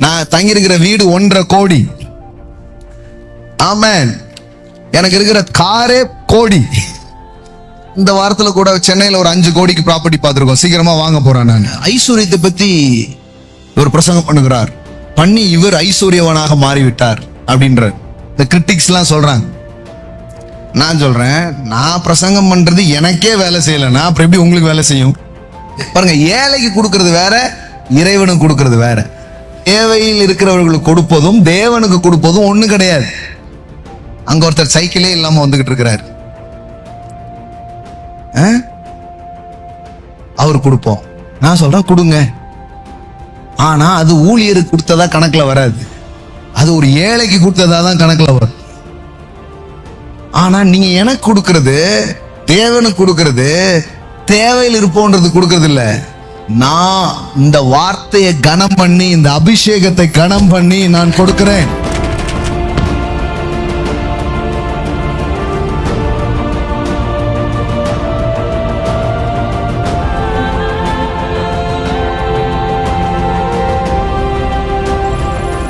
நான் தங்கியிருக்கிற வீடு ஒன்றரை கோடி. ஆமேன். எனக்கு இருக்கிற காரே கோடி. இந்த வாரத்துல கூட சென்னையில ஒரு அஞ்சு கோடிக்கு ப்ராப்பர்ட்டி பார்த்துருக்கோம். சீக்கிரமா வாங்க போறேன் நான். ஐஸ்வர்யத்தை பத்தி ஒரு பிரசங்கம் பண்ணுகிறார். பண்ணி இவர் ஐஸ்வர்யவனாக மாறிவிட்டார் அப்படின்ற இந்த கிரிட்டிக்ஸ்லாம் சொல்கிறாங்க சொல்றாங்க. நான் சொல்றேன் நான் பிரசங்கம் பண்றது எனக்கே வேலை செய்யலைன்னா அப்புறம் எப்படி உங்களுக்கு வேலை செய்யும்? பாருங்க ஏழைக்கு கொடுக்கறது வேற இறைவனுக்கு கொடுக்கறது வேற. தேவையில் இருக்கிறவர்களுக்கு கொடுப்பதும் தேவனுக்கு கொடுப்பதும் ஒண்ணு கிடையாது. அங்க ஒருத்தர் சைக்கிளே இல்லாம வந்துகிட்டு இருக்கிறாரு. ஆ? அவர் கொடுப்போம். நான் சொல்றேன் கொடுங்க. ஆனா அது ஊழியருக்கு கொடுத்ததா கணக்குல வராது. அது ஒரு ஏழைக்கு கொடுத்ததா தான் கணக்குல வரும். ஆனா நீங்க எனக்கு கொடுக்கறது தேவனுக்கு கொடுக்கறது தேவையில் இருப்போன்றது கொடுக்கறது இல்லை. நான் இந்த வார்த்தையை கனம் பண்ணி இந்த அபிஷேகத்தை கனம் பண்ணி நான் கொடுக்கிறேன்.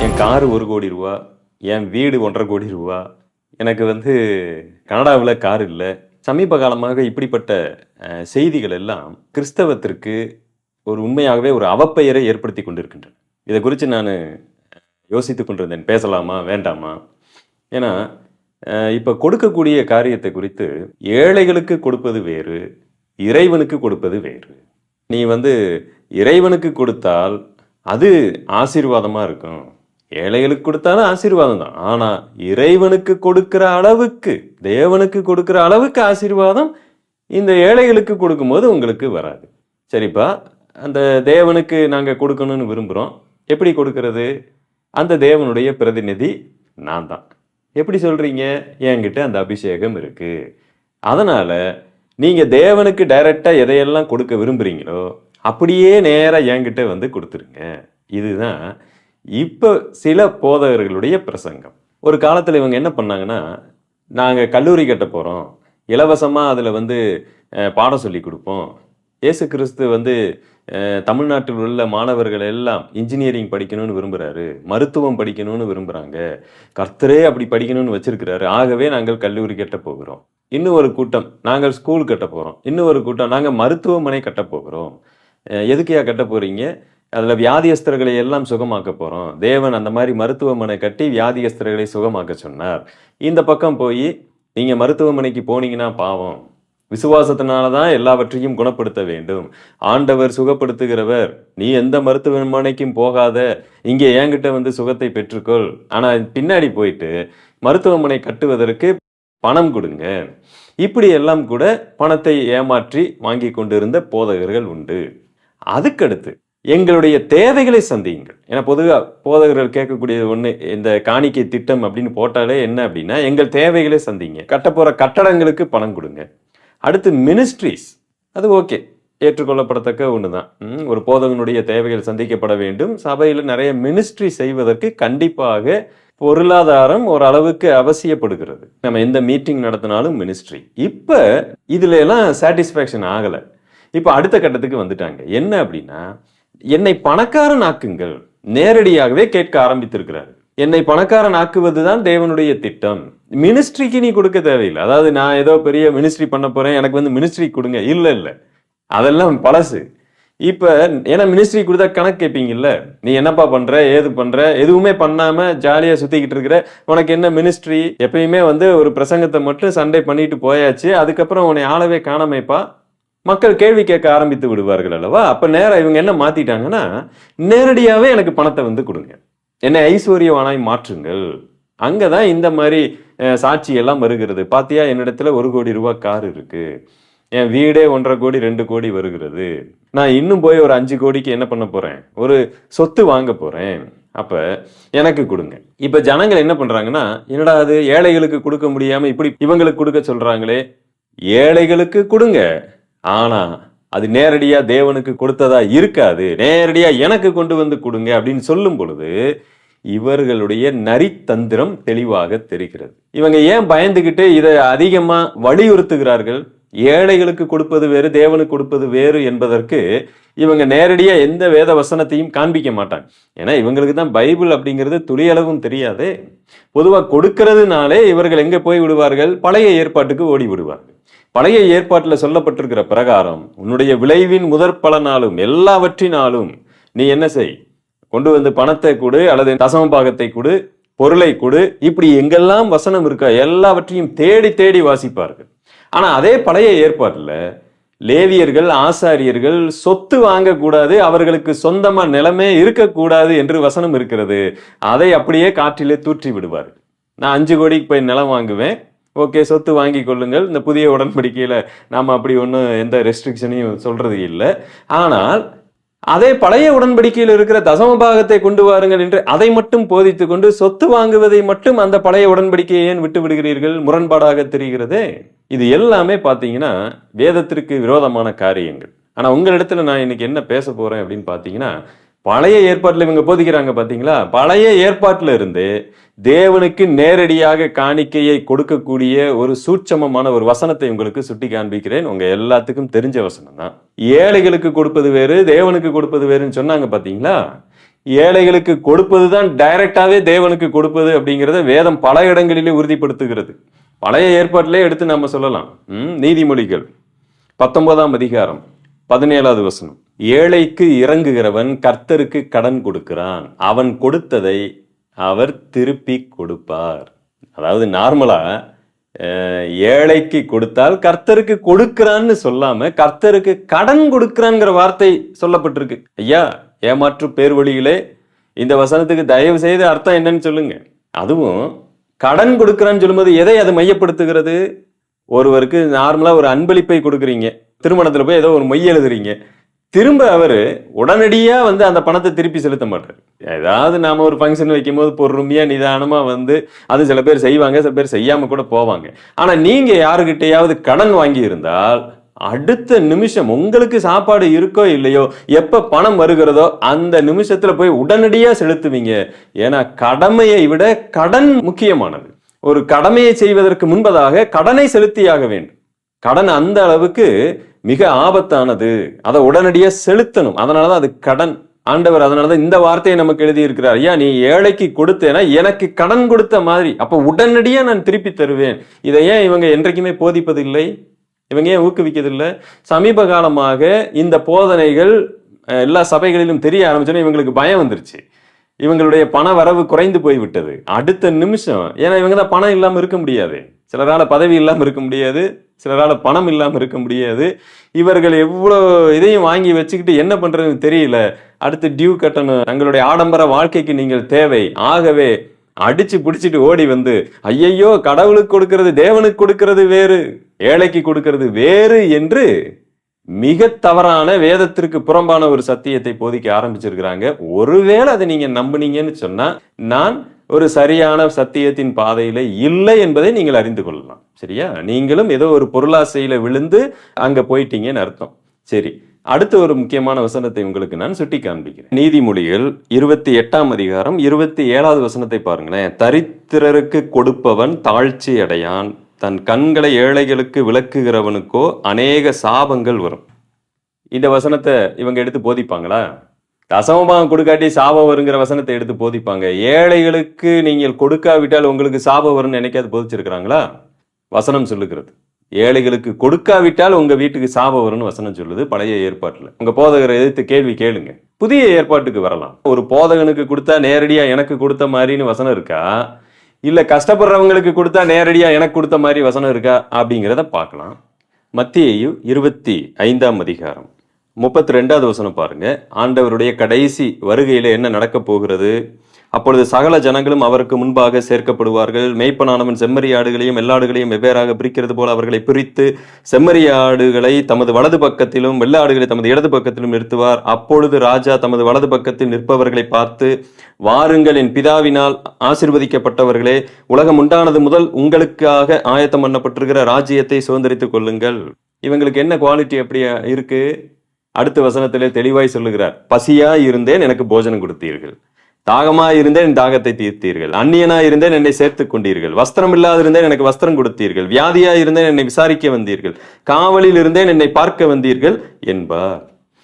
என் காரு ஒரு கோடி ரூபா என் வீடு ஒன்றரை கோடி ரூபா. எனக்கு வந்து கனடாவில் கார் இல்லை. சமீப காலமாக இப்படிப்பட்ட செய்திகள் எல்லாம் கிறிஸ்தவத்திற்கு ஒரு உண்மையாகவே ஒரு அவப்பெயரை ஏற்படுத்தி கொண்டிருக்கின்றன. இதை குறித்து நான் யோசித்து கொண்டிருந்தேன். பேசலாமா? வேண்டாமா? ஏன்னா இப்போ கொடுக்கக்கூடிய காரியத்தை குறித்து ஏழைகளுக்கு கொடுப்பது வேறு இறைவனுக்கு கொடுப்பது வேறு. நீ வந்து இறைவனுக்கு கொடுத்தால் அது ஆசீர்வாதமாக இருக்கும். ஏழைகளுக்கு கொடுத்தாலும் ஆசீர்வாதம் தான். ஆனால் இறைவனுக்கு கொடுக்கிற அளவுக்கு தேவனுக்கு கொடுக்கிற அளவுக்கு ஆசீர்வாதம் இந்த ஏழைகளுக்கு கொடுக்கும்போது உங்களுக்கு வராது. சரிப்பா? அந்த தேவனுக்கு நாங்கள் கொடுக்கணும்னு விரும்புகிறோம் எப்படி கொடுக்கறது? அந்த தேவனுடைய பிரதிநிதி நான் தான் எப்படி சொல்கிறீங்க என்கிட்ட அந்த அபிஷேகம் இருக்குது அதனால் நீங்கள் தேவனுக்கு டைரெக்டாக எதையெல்லாம் கொடுக்க விரும்புகிறீங்களோ அப்படியே நேராக என்கிட்ட வந்து கொடுத்துருங்க. இதுதான் இப்போ சில போதகர்களுடைய பிரசங்கம். ஒரு காலத்தில் இவங்க என்ன பண்ணாங்கன்னா நாங்கள் கல்லூரி கட்ட போகிறோம் இலவசமாக அதில் வந்து பாடம் சொல்லி கொடுப்போம். இயேசு கிறிஸ்து வந்து தமிழ்நாட்டில் உள்ள மாணவர்கள் எல்லாம் இன்ஜினியரிங் படிக்கணும்னு விரும்புகிறாரு மருத்துவம் படிக்கணும்னு விரும்புகிறாங்க கர்த்தரே அப்படி படிக்கணும்னு வச்சுருக்கிறாரு. ஆகவே நாங்கள் கல்லூரி கட்ட போகிறோம். இன்னும் ஒரு கூட்டம் நாங்கள் ஸ்கூல் கட்ட போகிறோம் இன்னும் ஒரு கூட்டம் நாங்கள் மருத்துவமனை கட்ட போகிறோம். எதுக்கையா கட்ட போகிறீங்க அதில் வியாதியஸ்தர்களை எல்லாம் சுகமாக்க போகிறோம் தேவன் அந்த மாதிரி மருத்துவமனை கட்டி வியாதியஸ்தர்களை சுகமாக்க சொன்னார். இந்த பக்கம் போய் நீங்கள் மருத்துவமனைக்கு போனீங்கன்னா பாவம். விசுவாசத்தினால தான் எல்லாவற்றையும் குணப்படுத்த வேண்டும். ஆண்டவர் சுகப்படுத்துகிறவர். நீ எந்த மருத்துவமனைக்கும் போகாத. இங்கே என்கிட்ட வந்து சுகத்தை பெற்றுக்கொள். ஆனால் பின்னாடி போயிட்டு மருத்துவமனை கட்டுவதற்கு பணம் கொடுங்க. இப்படி எல்லாம் கூட பணத்தை ஏமாற்றி வாங்கி கொண்டிருந்த போதகர்கள் உண்டு. அதுக்கடுத்து எங்களுடைய தேவைகளை சந்தியுங்கள். ஏன்னா பொதுவாக போதகர்கள் கேட்கக்கூடியது ஒன்று இந்த காணிக்கை திட்டம் அப்படின்னு போட்டாலே என்ன அப்படின்னா எங்கள் தேவைகளை சந்திங்க. கட்டப்போகிற கட்டடங்களுக்கு பணம் கொடுங்க. அடுத்து மினிஸ்ட்ரிஸ் அது ஓகே ஏற்றுக்கொள்ளப்படத்தக்க ஒன்று தான் ஒரு போதகனுடைய தேவைகள் சந்திக்கப்பட வேண்டும். சபையில் நிறைய மினிஸ்ட்ரி செய்வதற்கு கண்டிப்பாக பொருளாதாரம் ஓரளவுக்கு அவசியப்படுகிறது. நம்ம எந்த மீட்டிங் நடத்தினாலும் மினிஸ்ட்ரி இப்போ இதுல எல்லாம் சாட்டிஸ்ஃபேக்ஷன் ஆகலை. இப்போ அடுத்த கட்டத்துக்கு வந்துட்டாங்க. என்ன அப்படின்னா என்னை பணக்காரன் ஆக்குங்கள். நேரடியாகவே கேட்க ஆரம்பித்திருக்கிறாரு. என்னை பணக்காரன் ஆக்குவது தான் தேவனுடைய திட்டம். மினிஸ்ட்ரிக்கு நீ கொடுக்க தேவையில்லை. அதாவது நான் ஏதோ பெரிய மினிஸ்ட்ரி பண்ண போறேன் எனக்கு வந்து மினிஸ்ட்ரி கொடுங்க. இல்லை இல்லை. அதெல்லாம் பழசு. இப்ப ஏன்னா மினிஸ்ட்ரி கொடுத்தா கணக்கு கேட்பீங்கல்ல? நீ என்னப்பா பண்ற? ஏது பண்ற? எதுவுமே பண்ணாம ஜாலியா சுத்திக்கிட்டு இருக்கிற உனக்கு என்ன மினிஸ்ட்ரி? எப்பயுமே வந்து ஒரு பிரசங்கத்தை மட்டும் சண்டை பண்ணிட்டு போயாச்சு. அதுக்கப்புறம் உன்னை ஆளவே காணாமைப்பா? மக்கள் கேள்வி கேட்க ஆரம்பித்து விடுவார்கள் அல்லவா? அப்ப நேரம் இவங்க என்ன மாத்திட்டாங்கன்னா நேரடியாவே எனக்கு பணத்தை வந்து கொடுங்க. என்னை ஐஸ்வர்யவானாய் மாற்றுங்கள். அங்கதான் இந்த மாதிரி சாட்சியெல்லாம் சாட்சி எல்லாம் வருகிறது. பாத்தியா என்னிடத்துல ஒரு கோடி ரூபாய் கார் இருக்கு. என் வீடே ஒன்றரை கோடி ரெண்டு கோடி வருகிறது. நான் இன்னும் போய் ஒரு அஞ்சு கோடிக்கு என்ன பண்ண போறேன்? ஒரு சொத்து வாங்க போறேன். அப்ப எனக்கு கொடுங்க. இப்ப ஜனங்கள் என்ன பண்றாங்கன்னா என்னடா அது ஏழைகளுக்கு கொடுக்க முடியாம இப்படி இவங்களுக்கு கொடுக்க சொல்றாங்களே? ஏழைகளுக்கு கொடுங்க. ஆனா அது நேரடியா தேவனுக்கு கொடுத்ததா இருக்காது. நேரடியா எனக்கு கொண்டு வந்து கொடுங்க அப்படின்னு சொல்லும் பொழுது இவர்களுடைய நரித்தந்திரம் தெளிவாக தெரிகிறது. இவங்க ஏன் பயந்துகிட்டு இதை அதிகமாக வலியுறுத்துகிறார்கள்? ஏழைகளுக்கு கொடுப்பது வேறு தேவனுக்கு கொடுப்பது வேறு என்பதற்கு இவங்க நேரடியாக எந்த வேத வசனத்தையும் காண்பிக்க மாட்டாங்க. ஏன்னா இவங்களுக்கு தான் பைபிள் அப்படிங்கிறது துளியளவும் தெரியாது. பொதுவாக கொடுக்கிறதுனாலே இவர்கள் எங்கே போய் விடுவார்கள்? பழைய ஏற்பாட்டுக்கு ஓடி விடுவார்கள். பழைய ஏற்பாட்டில் சொல்லப்பட்டிருக்கிற பிரகாரம் உன்னுடைய விளைவின் முதற் பலனாலும் எல்லாவற்றினாலும் நீ என்ன செய்? கொண்டு வந்து பணத்தை கொடு அல்லது தசம பாகத்தை கொடு பொருளை கொடு. இப்படி எங்கெல்லாம் வசனம் இருக்கா எல்லாவற்றையும் தேடி தேடி வாசிப்பார்கள். ஆனால் அதே பழைய ஏற்பாடில் லேவியர்கள் ஆசாரியர்கள் சொத்து வாங்கக்கூடாது அவர்களுக்கு சொந்தமாக நிலமே இருக்கக்கூடாது என்று வசனம் இருக்கிறது. அதை அப்படியே காற்றிலே தூற்றி விடுவார்கள். நான் அஞ்சு கோடிக்கு போய் நிலம் வாங்குவேன். ஓகே சொத்து வாங்கி கொள்ளுங்கள். இந்த புதிய உடன்படிக்கையில் நாம் அப்படி ஒன்றும் எந்த ரெஸ்ட்ரிக்ஷனையும் சொல்கிறது இல்லை ஆனால் அதே பழைய உடன்படிக்கையில் இருக்கிற தசம பாகத்தை கொண்டு வாருங்கள் என்று அதை மட்டும் போதித்துக் கொண்டு சொத்து வாங்குவதை மட்டும் அந்த பழைய உடன்படிக்கையை ஏன் விட்டு விடுகிறீர்கள்? முரண்பாடாக தெரிகிறதே. இது எல்லாமே பார்த்தீங்கன்னா வேதத்திற்கு விரோதமான காரியங்கள். ஆனால் உங்களிடத்துல நான் இன்னைக்கு என்ன பேச போறேன் அப்படின்னு பார்த்தீங்கன்னா பழைய ஏற்பாட்டில் இவங்க போதிக்கிறாங்க பார்த்தீங்களா பழைய ஏற்பாட்டில் இருந்து தேவனுக்கு நேரடியாக காணிக்கையை கொடுக்கக்கூடிய ஒரு சூட்சமமான ஒரு வசனத்தை உங்களுக்கு சுட்டி காண்பிக்கிறேன். உங்க எல்லாத்துக்கும் தெரிஞ்ச வசனம் தான். ஏழைகளுக்கு கொடுப்பது வேறு தேவனுக்கு கொடுப்பது வேறுன்னு சொன்னாங்க பார்த்தீங்களா ஏழைகளுக்கு கொடுப்பது தான் டைரக்டாவே தேவனுக்கு கொடுப்பது அப்படிங்கிறத வேதம் பல இடங்களிலே உறுதிப்படுத்துகிறது. பழைய ஏற்பாட்டிலே எடுத்து நம்ம சொல்லலாம். ம், நீதிமொழிகள். பத்தொன்பதாம் அதிகாரம் பதினேழாவது வசனம். ஏழைக்கு இறங்குகிறவன் கர்த்தருக்கு கடன் கொடுக்கிறான். அவன் கொடுத்ததை அவர் திருப்பி கொடுப்பார். அதாவது நார்மலா ஏழைக்கு கொடுத்தால் கர்த்தருக்கு கொடுக்கிறான்னு சொல்லாம கர்த்தருக்கு கடன் கொடுக்கிறான்ங்கிற வார்த்தை சொல்லப்பட்டிருக்கு. ஐயா ஏமாற்று பேர் வழியிலே இந்த வசனத்துக்கு தயவு செய்து அர்த்தம் என்னன்னு சொல்லுங்க. அதுவும் கடன் கொடுக்கிறான்னு சொல்லும்போது எதை அது மையப்படுத்துகிறது? ஒருவருக்கு நார்மலா ஒரு அன்பளிப்பை கொடுக்குறீங்க. திருமணத்தில் போய் ஏதோ ஒரு மொய் எழுதுறீங்க. திரும்ப அவர் உடனடியாக வந்து அந்த பணத்தை திருப்பி செலுத்த மாட்டாரு. ஏதாவது நாம் ஒரு ஃபங்க்ஷன் வைக்கும் போது நிதானமாக வந்து அது சில பேர் செய்வாங்க சில பேர் செய்யாமல் கூட போவாங்க. ஆனால் நீங்கள் யாருக்கிட்டையாவது கடன் வாங்கி இருந்தால் அடுத்த நிமிஷம் உங்களுக்கு சாப்பாடு இருக்கோ இல்லையோ எப்போ பணம் வருகிறதோ அந்த நிமிஷத்தில் போய் உடனடியாக செலுத்துவீங்க. ஏன்னா கடமையை விட கடன் முக்கியமானது. ஒரு கடமையை செய்வதற்கு முன்பதாக கடனை செலுத்தியாக வேண்டும். கடன் அந்த அளவுக்கு மிக ஆபத்தானது. அதை உடனடியாக செலுத்தணும். அதனாலதான் அது கடன். ஆண்டவர் அதனாலதான் இந்த வார்த்தையை நமக்கு எழுதி இருக்கிறார் ஐயா நீ ஏழைக்கு கொடுத்தேனா எனக்கு கடன் கொடுத்த மாதிரி. அப்போ உடனடியாக நான் திருப்பி தருவேன். இதை ஏன் இவங்க என்றைக்குமே போதிப்பதில்லை? இவங்க ஏன் ஊக்குவிக்கதில்லை? சமீப காலமாக இந்த போதனைகள் எல்லா சபைகளிலும் தெரிய ஆரம்பிச்சோன்னா இவங்களுக்கு பயம் வந்துருச்சு. இவங்களுடைய பண வரவு குறைந்து போய் விட்டது அடுத்த நிமிஷம். ஏன்னா இவங்க தான் பணம் இல்லாமல் இருக்க முடியாது. சிலரால் பதவி இல்லாமல் இருக்க முடியாது. சிலரால் பணம் இல்லாமல் இருக்க முடியாது. இவர்கள் எவ்வளோ இதையும் வாங்கி வச்சுக்கிட்டு என்ன பண்ணுறதுன்னு தெரியல. அடுத்து டியூ கட்டணும். தங்களுடைய ஆடம்பர வாழ்க்கைக்கு நீங்கள் தேவை. ஆகவே அடிச்சு பிடிச்சிட்டு ஓடி வந்து ஐயையோ கடவுளுக்கு கொடுக்கறது தேவனுக்கு கொடுக்கறது வேறு ஏழைக்கு கொடுக்கறது வேறு என்று மிக தவறான வேதத்திற்கு புறம்பான ஒரு சத்தியத்தை போதிக்க ஆரம்பிச்சிருக்கிறாங்க. ஒருவேளை அதை நீங்க நம்புனீங்கன்னு சொன்னா நான் ஒரு சரியான சத்தியத்தின் பாதையில இல்லை என்பதை நீங்கள் அறிந்து கொள்ளலாம். சரியா? நீங்களும் ஏதோ ஒரு பொருளாசையில விழுந்து அங்க போயிட்டீங்கன்னு அர்த்தம். சரி. அடுத்த ஒரு முக்கியமான வசனத்தை உங்களுக்கு நான் சுட்டி காண்பிக்கிறேன் நீதிமொழிகள் இருபத்தி எட்டாம் அதிகாரம் இருபத்தி ஏழாவது வசனத்தை பாருங்களேன். தரித்திரருக்கு கொடுப்பவன் தாழ்ச்சி அடையான். தன் கண்களை ஏழைகளுக்கு விளக்குகிறவனுக்கோ அநேக சாபங்கள் வரும். இந்த வசனத்தை இவங்க எடுத்து போதிப்பாங்களா? தசமபாகம் கொடுக்காட்டி சாபம் வருங்கிற வசனத்தை எடுத்து போதிப்பாங்க. ஏழைகளுக்கு நீங்கள் கொடுக்காவிட்டால் உங்களுக்கு சாபம் வரும்னு நினைக்காது போதிச்சிருக்கிறாங்களா? வசனம் சொல்லுகிறது. ஏழைகளுக்கு கொடுக்காவிட்டால் உங்க வீட்டுக்கு சாபம் வரும்னு வசனம் சொல்லுது பழைய ஏற்பாட்டில். உங்க போதகரை எதிர்த்து கேள்வி கேளுங்க. புதிய ஏற்பாட்டுக்கு வரலாம். ஒரு போதகனுக்கு கொடுத்தா நேரடியா எனக்கு கொடுத்த மாதிரின்னு வசனம் இருக்கா? இல்ல கஷ்டப்படுறவங்களுக்கு கொடுத்தா நேரடியா எனக்கு கொடுத்த மாதிரி வசனம் இருக்கா? அப்படிங்கிறத பார்க்கலாம். மத்தியையும் இருபத்தி ஐந்தாம் அதிகாரம். முப்பத்தி ரெண்டாவது வசனம் பாருங்க. ஆண்டவருடைய கடைசி வருகையில் என்ன நடக்க போகிறது? அப்பொழுது சகல ஜனங்களும் அவருக்கு முன்பாக சேர்க்கப்படுவார்கள். மேய்ப்பனானவன் செம்மறி ஆடுகளையும் வெள்ளாடுகளையும் வெவ்வேறாக பிரிக்கிறது போல அவர்களை பிரித்து செம்மறி ஆடுகளை தமது வலது பக்கத்திலும் வெள்ளாடுகளை தமது இடது பக்கத்திலும் நிறுத்துவார். அப்பொழுது ராஜா தமது வலது பக்கத்தில் நிற்பவர்களை பார்த்து வாருங்கள் என் பிதாவினால் ஆசிர்வதிக்கப்பட்டவர்களே உலகம் உண்டானது முதல் உங்களுக்காக ஆயத்தம் பண்ணப்பட்டிருக்கிற ராஜ்யத்தை சுதந்திரித்துக் கொள்ளுங்கள். இவங்களுக்கு என்ன குவாலிட்டி அப்படி இருக்கு? அடுத்த வசனத்திலே தெளிவாய் சொல்லுகிறார் பசியா இருந்தேன் எனக்கு போஜனம் கொடுத்தீர்கள். தாகமா இருந்தேன் என் தாகத்தை தீர்த்தீர்கள். அந்நியனா இருந்தேன் என்னை சேர்த்துக் கொண்டீர்கள். வஸ்திரம் இல்லாதிருந்தேன் எனக்கு வஸ்திரம் கொடுத்தீர்கள். வியாதியா இருந்தேன் என்னை விசாரிக்க வந்தீர்கள். காவலில் இருந்தேன் என்னை பார்க்க வந்தீர்கள் என்பார்.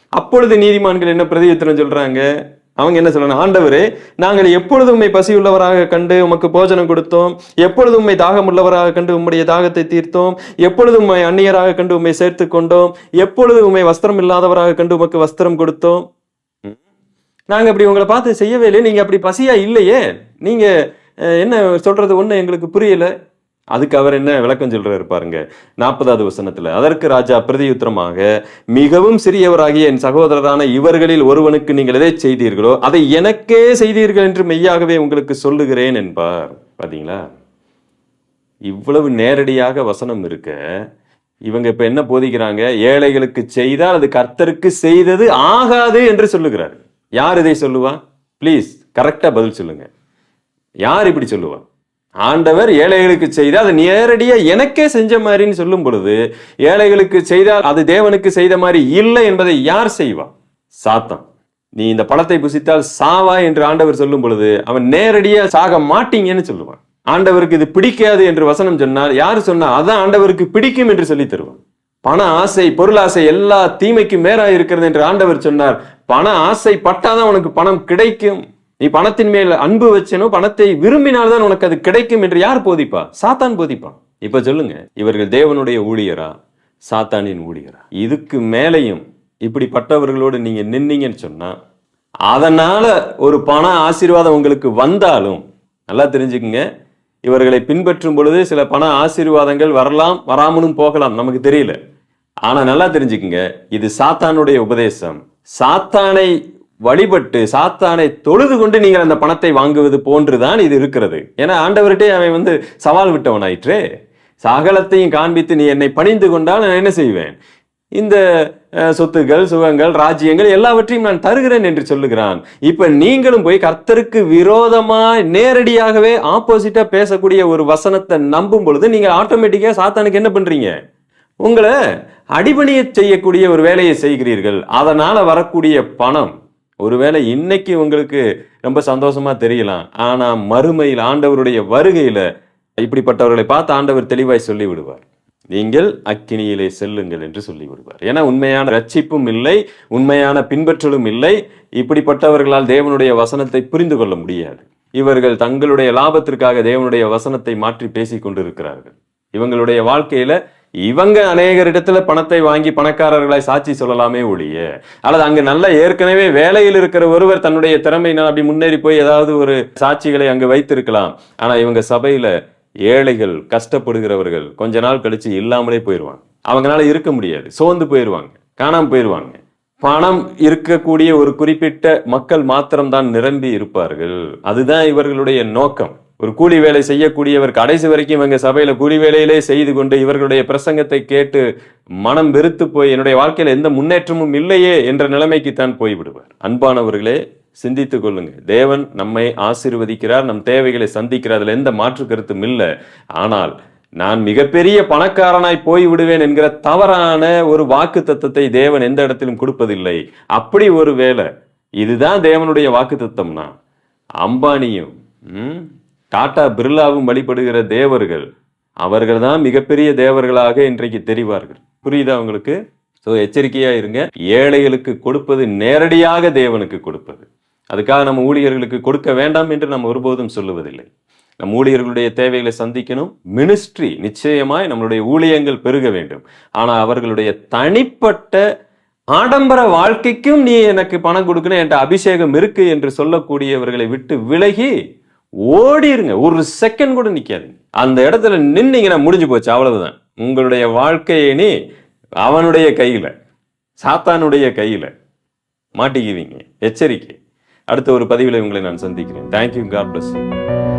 அப்பொழுது நீதிமான்கள் என்ன பிரதியுத்தரம் சொல்றாங்க? அவங்க என்ன சொல்லணும்? ஆண்டவரே நாங்கள் எப்பொழுது உண்மை பசியுள்ளவராக கண்டு உமக்கு போஜனம் கொடுத்தோம்? எப்பொழுது உண்மை தாகம் உள்ளவராக கண்டு உம்முடைய தாகத்தை தீர்த்தோம்? எப்பொழுது உண்மை அந்நியராக கண்டு உம்மை சேர்த்து கொண்டோம்? எப்பொழுது உண்மை வஸ்திரம் இல்லாதவராக கண்டு உமக்கு வஸ்திரம் கொடுத்தோம்? நாங்கள் அப்படி உங்களை பார்த்து செய்யவே இல்லை நீங்கள் அப்படி பசியா இல்லையே? நீங்கள் என்ன சொல்றது? ஒன்று எங்களுக்கு புரியல. அதுக்கு அவர் என்ன விளக்கம் சொல்றாரு பாருங்க. நாற்பதாவது வசனத்துல அதற்கு ராஜா பிரதியுத்தரமாக மிகவும் சிறியவராகிய என் சகோதரரான இவர்களில் ஒருவனுக்கு நீங்கள் எதை செய்தீர்களோ அதை எனக்கே செய்தீர்கள் என்று மெய்யாகவே உங்களுக்கு சொல்லுகிறேன் என்பார். பாத்தீங்களா? இவ்வளவு நேரடியாக வசனம் இருக்க இவங்க இப்ப என்ன போதிக்கிறாங்க? ஏழைகளுக்கு செய்தால் அது கர்த்தருக்கு செய்தது ஆகாது என்று சொல்லுகிறார். யார் இதை சொல்லுவா? ப்ளீஸ் கரெக்டா பதில் சொல்லுங்க. யார் இப்படி சொல்லுவா? ஆண்டவர் ஏழைகளுக்கு செய்தால் அது நேரடியாக எனக்கே செஞ்ச மாதிரின்னு சொல்லும் பொழுது ஏழைகளுக்கு செய்தால் அது தேவனுக்கு செய்த மாதிரி இல்லை என்பதை யார் செய்வா? சாத்தான். நீ இந்த பழத்தை புசித்தால் சாவா என்று ஆண்டவர் சொல்லும் பொழுது அவன் நேரடியாக சாக மாட்டீங்கன்னு சொல்லுவான். ஆண்டவருக்கு இது பிடிக்காது என்று வசனம் சொன்னால் யார் சொன்னா அதான் ஆண்டவருக்கு பிடிக்கும் என்று சொல்லி தருவான். பண ஆசை பொருள் ஆசை எல்லா தீமைக்கும் மேலாக இருக்கிறது என்று ஆண்டவர் சொன்னார். பண ஆசை பட்டாதான் உனக்கு பணம் கிடைக்கும். நீ பணத்தின் மேல் அன்பு வச்சனும் பணத்தை விரும்பினால்தான் உனக்கு அது கிடைக்கும் என்று யார் போதிப்பா? சாத்தான் போதிப்பான். இப்ப சொல்லுங்க இவர்கள் தேவனுடைய ஊழியரா? சாத்தானின் ஊழியரா? இதுக்கு மேலையும் இப்படிப்பட்டவர்களோடு நீங்க நின்னீங்கன்னு சொன்னா அதனால ஒரு பண ஆசீர்வாதம் உங்களுக்கு வந்தாலும் நல்லா தெரிஞ்சுக்குங்க இவர்களை பின்பற்றும் பொழுது சில பண ஆசீர்வாதங்கள் வரலாம் வராமலும் போகலாம் நமக்கு தெரியல. ஆனா நல்லா தெரிஞ்சுக்குங்க இது சாத்தானுடைய உபதேசம். சாத்தானை வழிபட்டு சாத்தானை தொழுது கொண்டு நீங்கள் அந்த பணத்தை வாங்குவது போன்றுதான் இது இருக்கிறது. ஏன்னா ஆண்டவர்கிட்டே அவன் வந்து சவால் விட்டவனாயிற்றே. சகலத்தையும் காண்பித்து நீ என்னை பணிந்து கொண்டால் நான் என்ன செய்வேன்? இந்த சொத்துக்கள் சொத்துகள் சுகங்கள் ராஜ்யங்கள் எல்லாவற்றையும் நான் தருகிறேன் என்று சொல்லுகிறான். இப்ப நீங்களும் போய் கர்த்தருக்கு விரோதமா நேரடியாகவே ஆப்போசிட்டா பேசக்கூடிய ஒரு வசனத்தை நம்பும் பொழுது நீங்க ஆட்டோமேட்டிக்கா சாத்தானுக்கு என்ன பண்றீங்க? உங்களை அடிபணிய செய்யக்கூடிய ஒரு வேலையை செய்கிறீர்கள். அதனால வரக்கூடிய பணம் ஒருவேளை இன்னைக்கு உங்களுக்கு ரொம்ப சந்தோஷமா தெரியலாம். ஆனா மறுமையில் ஆண்டவருடைய வருகையில இப்படிப்பட்டவர்களை பார்த்து ஆண்டவர் தெளிவாய் சொல்லி விடுவார் நீங்கள் அக்கினியிலே செல்லுங்கள் என்று சொல்லி விடுவார் ஏன்னா உண்மையான ரட்சிப்பும் இல்லை உண்மையான பின்பற்றலும் இல்லை. இப்படிப்பட்டவர்களால் தேவனுடைய வசனத்தை புரிந்து கொள்ள முடியாது. இவர்கள் தங்களுடைய லாபத்திற்காக தேவனுடைய வசனத்தை மாற்றி பேசிக் கொண்டிருக்கிறார்கள். இவங்களுடைய வாழ்க்கையில இவங்க அநேகரிடத்துல பணத்தை வாங்கி பணக்காரர்களாய் சாட்சி சொல்லலாமே ஒழிய. அல்லது அங்க நல்ல ஏற்கனவே வேலையில் இருக்கிற ஒருவர் தன்னுடைய திறமையினால் அப்படி முன்னேறி போய் ஏதாவது ஒரு சாட்சிகளை அங்கு வைத்திருக்கலாம். ஆனா இவங்க சபையில ஏழைகள் கஷ்டப்படுகிறவர்கள் கொஞ்ச நாள் கழிச்சு இல்லாமலே போயிடுவாங்க அவங்களால இருக்க முடியாது. சோர்ந்து போயிடுவாங்க காணாம போயிடுவாங்க பணம் இருக்கக்கூடிய ஒரு குறிப்பிட்ட மக்கள் மாத்திரம்தான் நிரம்பி இருப்பார்கள். அதுதான் இவர்களுடைய நோக்கம். ஒரு கூலி வேலை செய்யக்கூடியவர் கடைசி வரைக்கும் இவங்க சபையில கூலி வேலையிலே செய்து கொண்டு இவர்களுடைய பிரசங்கத்தை கேட்டு மனம் வெறுத்து போய் என்னுடைய வாழ்க்கையில் எந்த முன்னேற்றமும் இல்லையே என்ற நிலைமைக்கு தான் போய்விடுவார். அன்பானவர்களே சிந்தித்துக் கொள்ளுங்க. தேவன் நம்மை ஆசீர்வதிக்கிறார் நம் தேவைகளை சந்திக்கிறார். அதில் எந்த மாற்று கருத்தும் இல்லை. ஆனால் நான் மிகப்பெரிய பணக்காரனாய் போய் விடுவேன் என்கிற தவறான ஒரு வாக்கு தத்தத்தை தேவன் எந்த இடத்திலும் கொடுப்பதில்லை. அப்படி ஒரு வேலை இதுதான் தேவனுடைய வாக்கு தத்தம்னா? அம்பானியும் ம், டாடா பிர்லாவும் வழிபடுகிற தேவர்கள் அவர்கள் தான் மிகப்பெரிய தேவர்களாக இன்றைக்கு தெரிவார்கள். புரியுதா உங்களுக்கு? ஸோ எச்சரிக்கையா இருங்க. ஏழைகளுக்கு கொடுப்பது நேரடியாக தேவனுக்கு கொடுப்பது. அதுக்காக நம்ம ஊழியர்களுக்கு கொடுக்க வேண்டாம் என்று நம்ம ஒருபோதும் சொல்லுவதில்லை. நம் ஊழியர்களுடைய தேவைகளை சந்திக்கணும். மினிஸ்ட்ரி நிச்சயமாய் நம்மளுடைய ஊழியங்கள் பெருக வேண்டும். ஆனால் அவர்களுடைய தனிப்பட்ட ஆடம்பர வாழ்க்கைக்கும் நீ எனக்கு பணம் கொடுக்கணும் என்ற அபிஷேகம் இருக்கு என்று சொல்லக்கூடியவர்களை விட்டு விலகி ஓடிருங்க. ஒரு செகண்ட் கூட நிற்காதுங்க அந்த இடத்துல நின்னீங்கன்னா முடிஞ்சு போச்சு அவ்வளவுதான். உங்களுடைய வாழ்க்கையை நீ அவனுடைய கையில சாத்தானுடைய கையில மாட்டிக்குவீங்க. எச்சரிக்கை. அடுத்த ஒரு பதிவில் உங்களை நான் சந்திக்கிறேன். Thank you God bless you